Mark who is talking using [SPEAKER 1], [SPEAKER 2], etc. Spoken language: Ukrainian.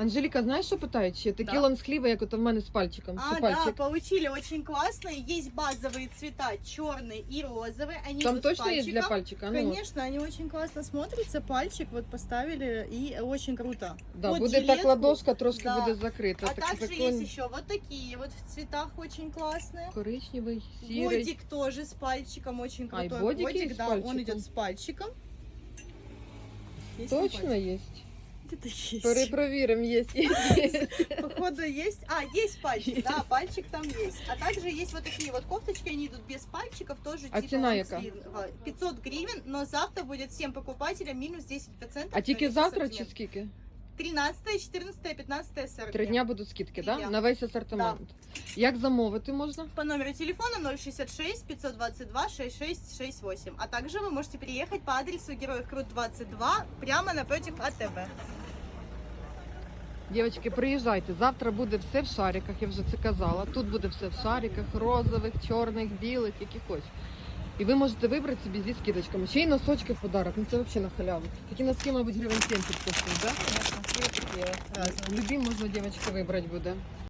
[SPEAKER 1] Анжеліка, знаєш, що питають ще? Такі
[SPEAKER 2] Да.
[SPEAKER 1] лонгсліви, як от в мене з пальчиком.
[SPEAKER 2] А,
[SPEAKER 1] Що
[SPEAKER 2] да,
[SPEAKER 1] пальчик.
[SPEAKER 2] получили очень классные. Есть базовые цвета, черный и розовый. Они
[SPEAKER 1] Там
[SPEAKER 2] идут с
[SPEAKER 1] точно є для
[SPEAKER 2] пальчиком.
[SPEAKER 1] пальчика? Ну,
[SPEAKER 2] Конечно, они очень классно смотрятся. Пальчик вот поставили и очень круто.
[SPEAKER 1] да,
[SPEAKER 2] Под
[SPEAKER 1] буде так
[SPEAKER 2] жилетку.
[SPEAKER 1] ладошка трошки
[SPEAKER 2] Да.
[SPEAKER 1] буде закрита.
[SPEAKER 2] А
[SPEAKER 1] Такі
[SPEAKER 2] также
[SPEAKER 1] прикольні.
[SPEAKER 2] есть еще вот такие вот в цветах очень классные.
[SPEAKER 1] Коричневий, сірий.
[SPEAKER 2] Бодик тоже с пальчиком, очень
[SPEAKER 1] А, и
[SPEAKER 2] крутой
[SPEAKER 1] бодики
[SPEAKER 2] бодик,
[SPEAKER 1] есть с
[SPEAKER 2] да,
[SPEAKER 1] пальчиком?
[SPEAKER 2] он идет с пальчиком. Есть
[SPEAKER 1] Точно
[SPEAKER 2] ли
[SPEAKER 1] є?
[SPEAKER 2] Где-то есть.
[SPEAKER 1] Перепровіримо, є.
[SPEAKER 2] Походу есть. А, есть пальчик, да, пальчик там есть. А также есть вот такие вот кофточки, они идут без пальчиков, тоже
[SPEAKER 1] А
[SPEAKER 2] типа
[SPEAKER 1] цена яка?
[SPEAKER 2] 500 гривен, но завтра будет всем покупателям минус 10%.
[SPEAKER 1] А тільки завтра чи скільки?
[SPEAKER 2] 13, 14, 15 40.
[SPEAKER 1] Три дня будуть скидки, да?
[SPEAKER 2] дня.
[SPEAKER 1] На весь асортимент. Як замовити можна?
[SPEAKER 2] По номеру телефона 066 522 6668. А также вы можете приехать по адресу Героев Крут 22 прямо напротив АТБ.
[SPEAKER 1] Дівчатки, приїжджайте. Завтра буде все в шариках, я вже це казала. Тут буде все в шариках, розових, чорних, білих, які хочеш. І ви можете вибрати собі зі скидочками. Ще й носочки в подарок. Ну це взагалі на халяву. Такі носки, мабуть, гривень 70 коштують, да?
[SPEAKER 2] Такие разные.
[SPEAKER 1] Любі можна дівчатки вибрати буде.